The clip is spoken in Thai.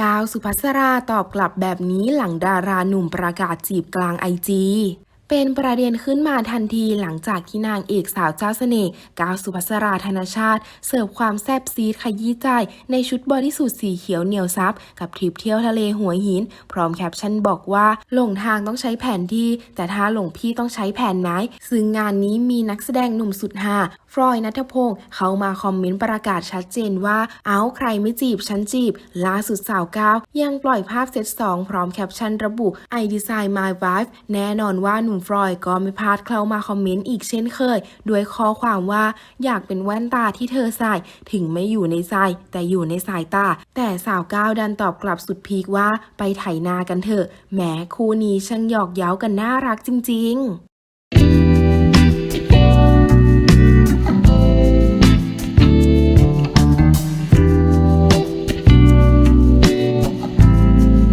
กาวสุภัสราตอบกลับแบบนี้หลังดาราหนุ่มประกาศจีบกลางไอจี เป็นประเด็นขึ้นมาทันทีหลังจากที่นางเอกสาวเจ้าเสน่ห์กาวสุภัสราธนชาติ เสิร์ฟความแซ่บซีดขยี้ใจ ในชุดบอดี้สูทสีเขียวเหนียวซับ กับทริปเที่ยวทะเลหัวหิน พร้อมแคปชั่นบอกว่า หลงทางต้องใช้แผนที่ แต่ถ้าหลงพี่ต้องใช้แผนไหนซึ่งงานนี้มีนักแสดงหนุ่มสุดฮาฟรอยนัทพงศ์เขามาคอมเมนต์ประกาศชัดเจนว่า เอาใครไม่จีบฉันจีบ ล่าสุดสาวก้าวยังปล่อยภาพเซตสองพร้อมแคปชั่นระบุ I design my wife แน่นอนว่าหนุ่มฟรอยก็ไม่พลาดเข้ามาคอมเมนต์อีกเช่นเคย ด้วยข้อความว่าอยากเป็นแว่นตาที่เธอใส่ ถึงไม่อยู่ในใจแต่อยู่ในสายตา แต่สาวก้าวดันตอบกลับสุดพีคว่าไปไถนากันเถอะแหมคู่นี้ช่างหยอกเย้ากันน่ารักจริง ๆ